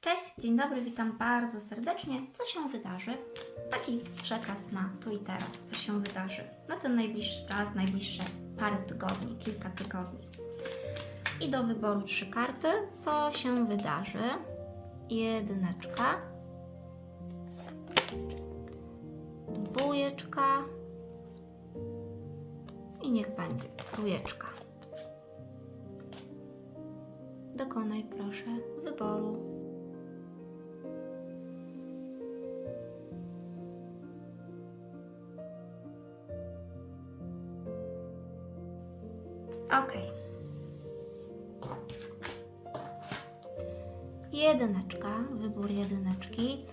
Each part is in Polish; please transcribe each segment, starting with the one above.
Cześć, dzień dobry, witam bardzo serdecznie. Co się wydarzy? Taki przekaz na tu i teraz, co się wydarzy na ten najbliższy czas, najbliższe parę tygodni, kilka tygodni. I do wyboru trzy karty. Co się wydarzy? Jedyneczka, dwójeczka i niech będzie trójeczka. Dokonaj proszę wyboru.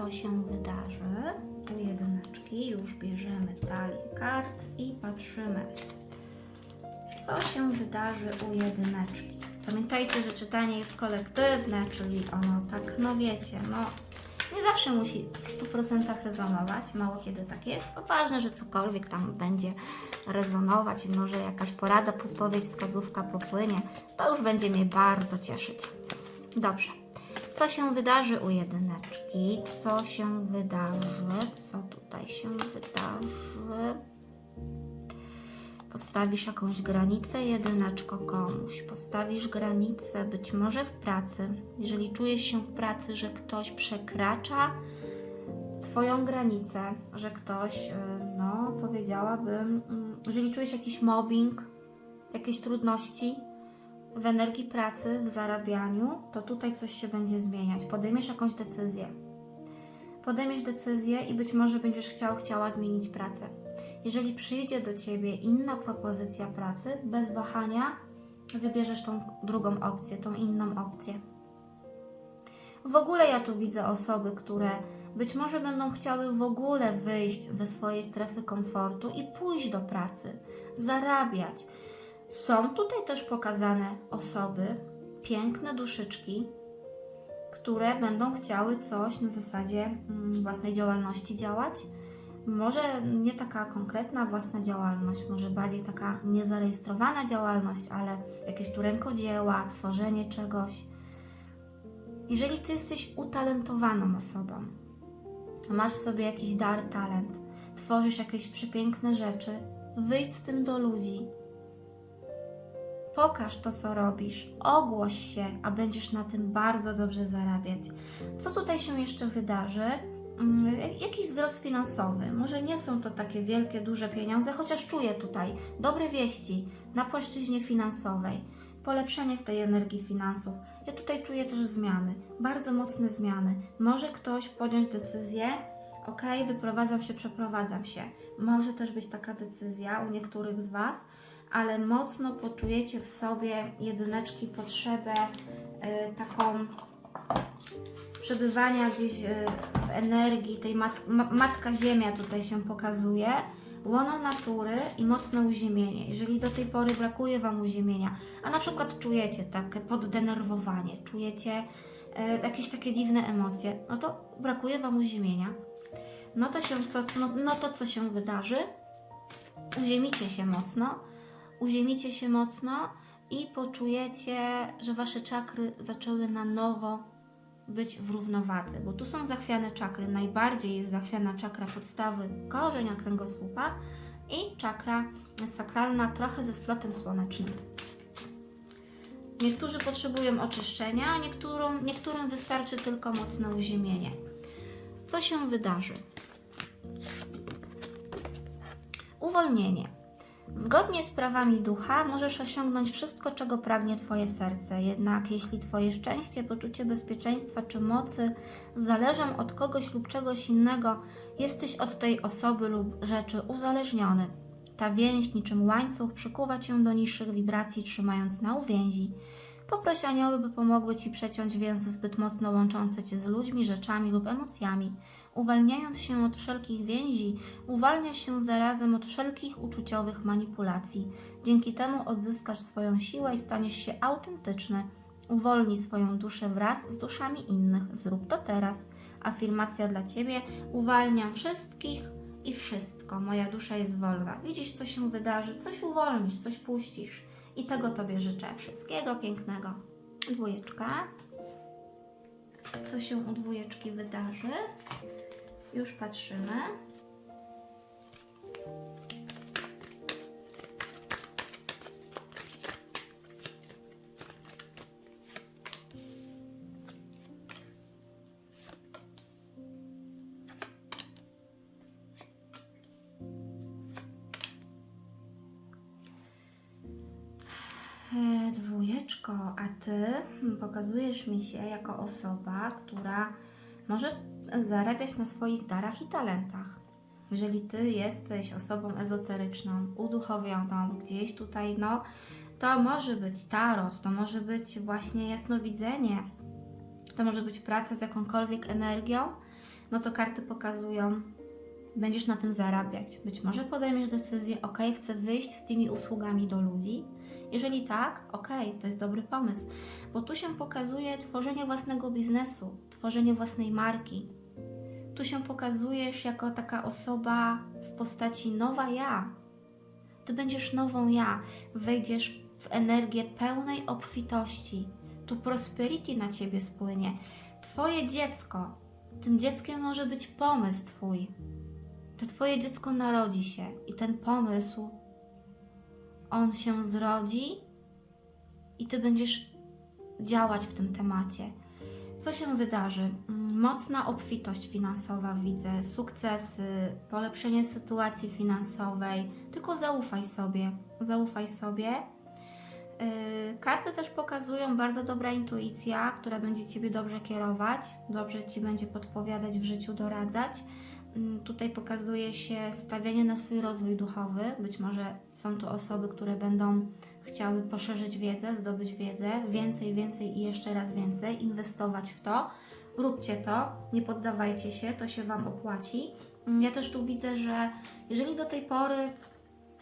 Co się wydarzy? U jedyneczki już bierzemy talię kart i patrzymy. Co się wydarzy u jedyneczki? Pamiętajcie, że czytanie jest kolektywne, czyli ono tak, no wiecie, no nie zawsze musi w 100% rezonować, mało kiedy tak jest. To ważne, że cokolwiek tam będzie rezonować może jakaś porada, podpowiedź, wskazówka popłynie, to już będzie mnie bardzo cieszyć. Dobrze. Co się wydarzy u jedyneczki? Co się wydarzy? Co tutaj się wydarzy? Postawisz jakąś granicę, jedyneczko komuś. Postawisz granicę być może w pracy. Jeżeli czujesz się w pracy, że ktoś przekracza Twoją granicę, że ktoś, y, no powiedziałabym, mm, jeżeli czujesz jakiś mobbing, jakieś trudności w energii pracy, w zarabianiu, to tutaj coś się będzie zmieniać. Podejmiesz jakąś decyzję. Podejmiesz decyzję i być może będziesz chciał, chciała zmienić pracę. Jeżeli przyjdzie do Ciebie inna propozycja pracy, bez wahania wybierzesz tą drugą opcję, tą inną opcję. W ogóle ja tu widzę osoby, które być może będą chciały w ogóle wyjść ze swojej strefy komfortu i pójść do pracy, zarabiać. Są tutaj też pokazane osoby, piękne duszyczki, które będą chciały coś na zasadzie mm, własnej działalności działać. Może nie taka konkretna własna działalność, może bardziej taka niezarejestrowana działalność, ale jakieś tu rękodzieła, tworzenie czegoś. Jeżeli ty jesteś utalentowaną osobą, masz w sobie jakiś dar, talent, tworzysz jakieś przepiękne rzeczy, wyjdź z tym do ludzi. Pokaż to, co robisz, ogłoś się, a będziesz na tym bardzo dobrze zarabiać. Co tutaj się jeszcze wydarzy? Mm, jak- Jakiś wzrost finansowy. Może nie są to takie wielkie, duże pieniądze, chociaż czuję tutaj dobre wieści na płaszczyźnie finansowej. Polepszenie w tej energii finansów. Ja tutaj czuję też zmiany, bardzo mocne zmiany. Może ktoś podjąć decyzję, ok, wyprowadzam się, przeprowadzam się. Może też być taka decyzja u niektórych z Was, ale mocno poczujecie w sobie jedyneczki potrzebę y, taką przebywania gdzieś y, w energii, tej mat, ma, matka ziemia tutaj się pokazuje, łono natury i mocne uziemienie. Jeżeli do tej pory brakuje Wam uziemienia, a na przykład czujecie takie poddenerwowanie, czujecie y, jakieś takie dziwne emocje, no to brakuje Wam uziemienia. No to, się, co, no, no to co się wydarzy? Uziemicie się mocno, uziemicie się mocno i poczujecie, że Wasze czakry zaczęły na nowo być w równowadze, bo tu są zachwiane czakry. Najbardziej jest zachwiana czakra podstawy korzenia kręgosłupa i czakra sakralna trochę ze splotem słonecznym. Niektórzy potrzebują oczyszczenia, a niektórym, niektórym wystarczy tylko mocne uziemienie. Co się wydarzy? Uwolnienie. Zgodnie z prawami ducha możesz osiągnąć wszystko, czego pragnie Twoje serce. Jednak jeśli Twoje szczęście, poczucie bezpieczeństwa czy mocy zależą od kogoś lub czegoś innego, jesteś od tej osoby lub rzeczy uzależniony. Ta więź niczym łańcuch przykuwa Cię do niższych wibracji, trzymając na uwięzi. Poproś anioły, by pomogły Ci przeciąć więzy zbyt mocno łączące Cię z ludźmi, rzeczami lub emocjami. Uwalniając się od wszelkich więzi, uwalniasz się zarazem od wszelkich uczuciowych manipulacji. Dzięki temu odzyskasz swoją siłę i staniesz się autentyczny. Uwolnij swoją duszę wraz z duszami innych. Zrób to teraz. Afirmacja dla Ciebie. Uwalniam wszystkich i wszystko. Moja dusza jest wolna. Widzisz, co się wydarzy, coś uwolnisz, coś puścisz. I tego Tobie życzę. Wszystkiego pięknego. Dwójeczka. Co się u dwójeczki wydarzy. Już patrzymy. Dwójeczko, a ty pokazujesz mi się jako osoba, która może zarabiać na swoich darach i talentach. Jeżeli ty jesteś osobą ezoteryczną, uduchowioną, gdzieś tutaj, no, to może być tarot, to może być właśnie jasnowidzenie, to może być praca z jakąkolwiek energią, no to karty pokazują, będziesz na tym zarabiać. Być może podejmiesz decyzję, ok, chcę wyjść z tymi usługami do ludzi. Jeżeli tak, ok, to jest dobry pomysł, bo tu się pokazuje tworzenie własnego biznesu, tworzenie własnej marki. Tu się pokazujesz jako taka osoba w postaci nowa ja. Ty będziesz nową ja, wejdziesz w energię pełnej obfitości. Tu prosperity na ciebie spłynie. Twoje dziecko, tym dzieckiem może być pomysł twój. To twoje dziecko narodzi się i ten pomysł on się zrodzi i ty będziesz działać w tym temacie. Co się wydarzy? Mm, Mocna obfitość finansowa widzę, sukcesy, polepszenie sytuacji finansowej. Tylko zaufaj sobie, zaufaj sobie. Yy, Karty też pokazują bardzo dobra intuicja, która będzie Ciebie dobrze kierować, dobrze Ci będzie podpowiadać w życiu, doradzać. Mm, Tutaj pokazuje się stawianie na swój rozwój duchowy. Być może są to osoby, które będą chciały poszerzyć wiedzę, zdobyć wiedzę, więcej, więcej i jeszcze raz więcej, inwestować w to. Róbcie to, nie poddawajcie się, to się Wam opłaci. Mm, Ja też tu widzę, że jeżeli do tej pory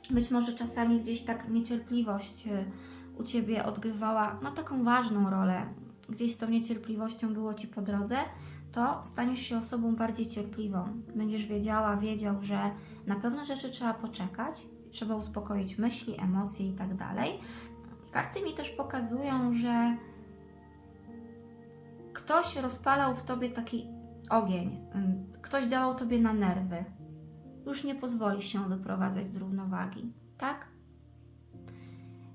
być może czasami gdzieś tak niecierpliwość y, u Ciebie odgrywała no taką ważną rolę, gdzieś z tą niecierpliwością było Ci po drodze, to staniesz się osobą bardziej cierpliwą. Będziesz wiedziała, wiedział, że na pewne rzeczy trzeba poczekać, trzeba uspokoić myśli, emocje i tak dalej. Karty mi też pokazują, że ktoś rozpalał w tobie taki ogień, ym, ktoś działał tobie na nerwy. Już nie pozwolisz się wyprowadzać z równowagi, tak?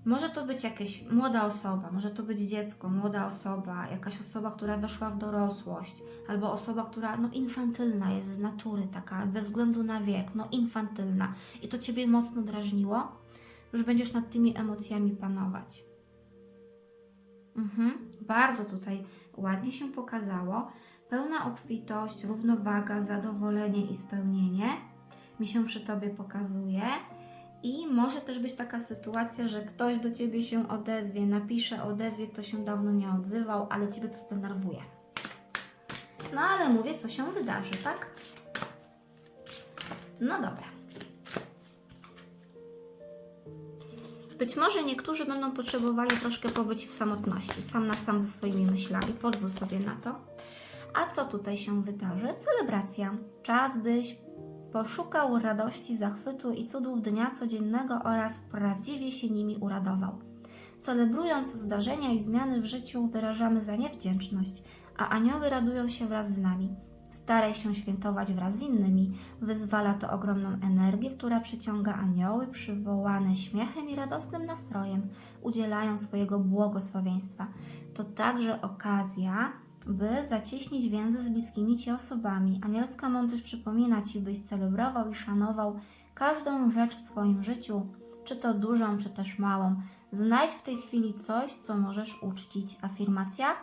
Może to być jakaś młoda osoba, może to być dziecko, młoda osoba, jakaś osoba, która weszła w dorosłość, albo osoba, która no infantylna jest z natury taka, bez względu na wiek, no infantylna i to Ciebie mocno drażniło, już będziesz nad tymi emocjami panować. Mhm, bardzo tutaj ładnie się pokazało. Pełna obfitość, równowaga, zadowolenie i spełnienie mi się przy Tobie pokazuje. I może też być taka sytuacja, że ktoś do ciebie się odezwie, napisze, odezwie, kto się dawno nie odzywał, ale ciebie to zdenerwuje. No ale mówię, co się wydarzy, tak? No dobra. Być może niektórzy będą potrzebowali troszkę pobyć w samotności, sam na sam ze swoimi myślami. Pozwól sobie na to. A co tutaj się wydarzy? Celebracja. Czas, byś poszukał radości, zachwytu i cudów dnia codziennego oraz prawdziwie się nimi uradował. Celebrując zdarzenia i zmiany w życiu, wyrażamy za nie wdzięczność, a anioły radują się wraz z nami. Staraj się świętować wraz z innymi. Wyzwala to ogromną energię, która przyciąga anioły, przywołane śmiechem i radosnym nastrojem, udzielają swojego błogosławieństwa. To także okazja, by zacieśnić więzy z bliskimi Ci osobami. Anielska mądrość przypomina Ci, byś celebrował i szanował każdą rzecz w swoim życiu, czy to dużą, czy też małą. Znajdź w tej chwili coś, co możesz uczcić. Afirmacja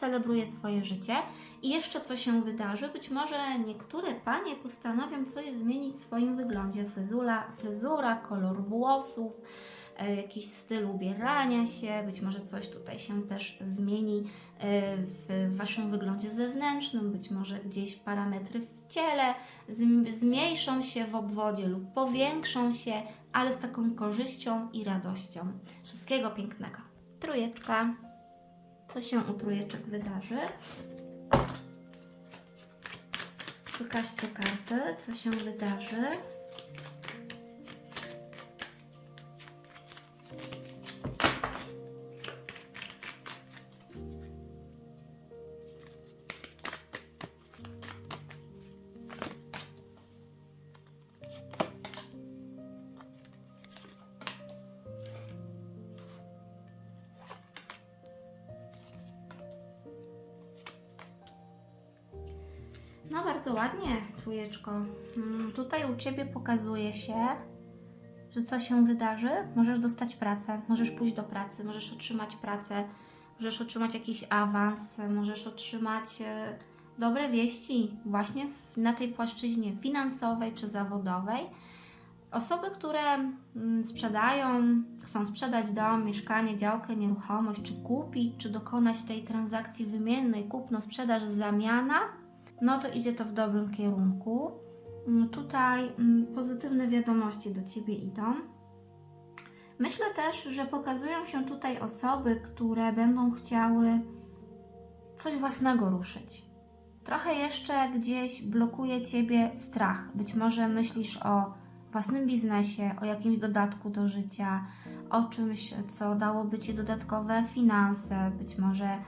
celebruje swoje życie i jeszcze co się wydarzy. Być może niektóre panie postanowią coś zmienić w swoim wyglądzie. Fryzura, fryzura kolor włosów, jakiś styl ubierania się, być może coś tutaj się też zmieni e, w Waszym wyglądzie zewnętrznym, być może gdzieś parametry w ciele zm- zmniejszą się w obwodzie lub powiększą się, ale z taką korzyścią i radością. Wszystkiego pięknego. Trójeczka. Co się u trójeczek wydarzy? Pokażcie karty, co się wydarzy. No bardzo ładnie, trójeczko. Mm, Tutaj u Ciebie pokazuje się, że co się wydarzy. Możesz dostać pracę, możesz pójść do pracy, możesz otrzymać pracę, możesz otrzymać jakiś awans, możesz otrzymać e, dobre wieści właśnie na tej płaszczyźnie finansowej czy zawodowej. Osoby, które mm, sprzedają, chcą sprzedać dom, mieszkanie, działkę, nieruchomość, czy kupić, czy dokonać tej transakcji wymiennej, kupno, sprzedaż, zamiana, no to idzie to w dobrym kierunku. Mm, Tutaj mm, pozytywne wiadomości do Ciebie idą. Myślę też, że pokazują się tutaj osoby, które będą chciały coś własnego ruszyć. Trochę jeszcze gdzieś blokuje Ciebie strach. Być może myślisz o własnym biznesie, o jakimś dodatku do życia, o czymś, co dałoby Ci dodatkowe finanse, być może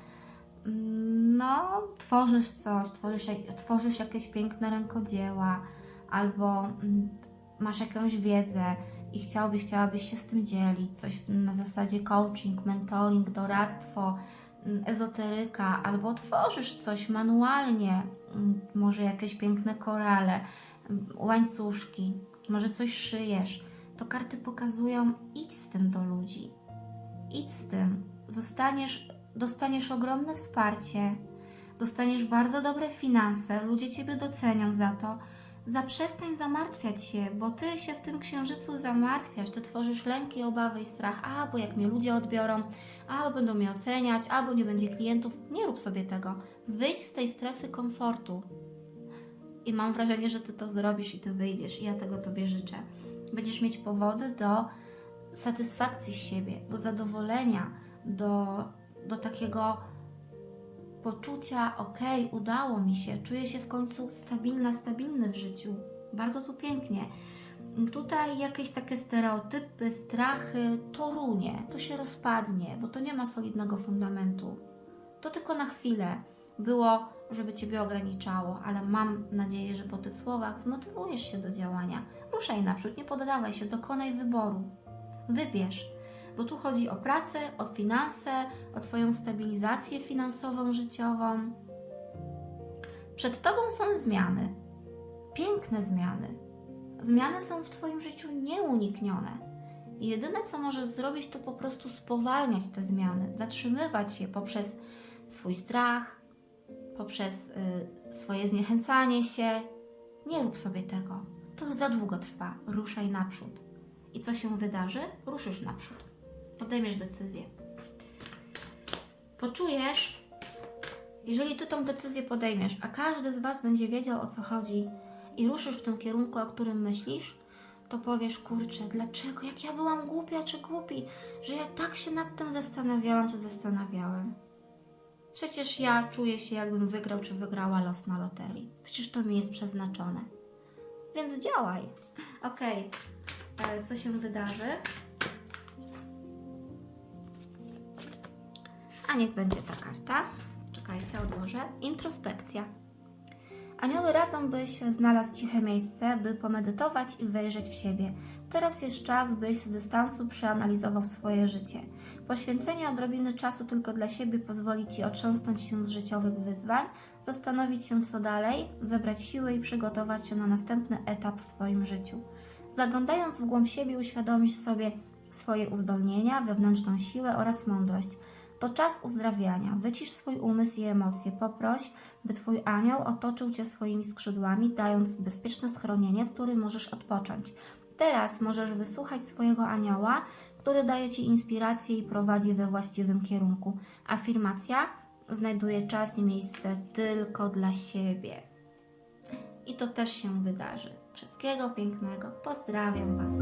no, tworzysz coś, tworzysz, tworzysz jakieś piękne rękodzieła, albo mm, masz jakąś wiedzę i chciałbyś, chciałabyś się z tym dzielić, coś na zasadzie coaching, mentoring, doradztwo, mm, ezoteryka, albo tworzysz coś manualnie, mm, może jakieś piękne korale, łańcuszki, może coś szyjesz, to karty pokazują idź z tym do ludzi. Idź z tym. Zostaniesz, dostaniesz ogromne wsparcie, dostaniesz bardzo dobre finanse, ludzie Ciebie docenią za to. Zaprzestań zamartwiać się, bo Ty się w tym księżycu zamartwiasz, Ty tworzysz lęki, obawy i strach, a jak mnie ludzie odbiorą, a bo będą mnie oceniać, albo nie będzie klientów. Nie rób sobie tego. Wyjdź z tej strefy komfortu. I mam wrażenie, że Ty to zrobisz i Ty wyjdziesz. I ja tego Tobie życzę. Będziesz mieć powody do satysfakcji z siebie, do zadowolenia, do, do takiego poczucia, okej, udało mi się, czuję się w końcu stabilna, stabilny w życiu. Bardzo tu pięknie. Tutaj jakieś takie stereotypy, strachy, to runie, to się rozpadnie, bo to nie ma solidnego fundamentu. To tylko na chwilę było, żeby Ciebie ograniczało, ale mam nadzieję, że po tych słowach zmotywujesz się do działania. Ruszaj naprzód, nie poddawaj się, dokonaj wyboru. Wybierz, bo tu chodzi o pracę, o finanse, o Twoją stabilizację finansową, życiową. Przed Tobą są zmiany, piękne zmiany. Zmiany są w Twoim życiu nieuniknione. Jedyne, co możesz zrobić, to po prostu spowalniać te zmiany, zatrzymywać je poprzez swój strach, poprzez y, swoje zniechęcanie się. Nie rób sobie tego. To już za długo trwa. Ruszaj naprzód. I co się wydarzy? Ruszysz naprzód. Podejmiesz decyzję. Poczujesz, jeżeli ty tą decyzję podejmiesz, a każdy z Was będzie wiedział o co chodzi i ruszysz w tym kierunku, o którym myślisz, to powiesz, kurczę, dlaczego, jak ja byłam głupia czy głupi, że ja tak się nad tym zastanawiałam czy zastanawiałem. Przecież ja czuję się, jakbym wygrał czy wygrała los na loterii. Przecież to mi jest przeznaczone. Więc działaj. Okej, e, co się wydarzy? Niech będzie ta karta. Czekajcie, odłożę. Introspekcja. Anioły radzą, byś znalazł ciche miejsce, by pomedytować i wejrzeć w siebie. Teraz jest czas, byś z dystansu przeanalizował swoje życie. Poświęcenie odrobiny czasu tylko dla siebie pozwoli Ci otrząsnąć się z życiowych wyzwań, zastanowić się co dalej, zebrać siły i przygotować się na następny etap w Twoim życiu. Zaglądając w głąb siebie, uświadomisz sobie swoje uzdolnienia, wewnętrzną siłę oraz mądrość. To czas uzdrawiania. Wycisz swój umysł i emocje. Poproś, by Twój anioł otoczył Cię swoimi skrzydłami, dając bezpieczne schronienie, w którym możesz odpocząć. Teraz możesz wysłuchać swojego anioła, który daje Ci inspirację i prowadzi we właściwym kierunku. Afirmacja znajduje czas i miejsce tylko dla siebie. I to też się wydarzy. Wszystkiego pięknego. Pozdrawiam Was.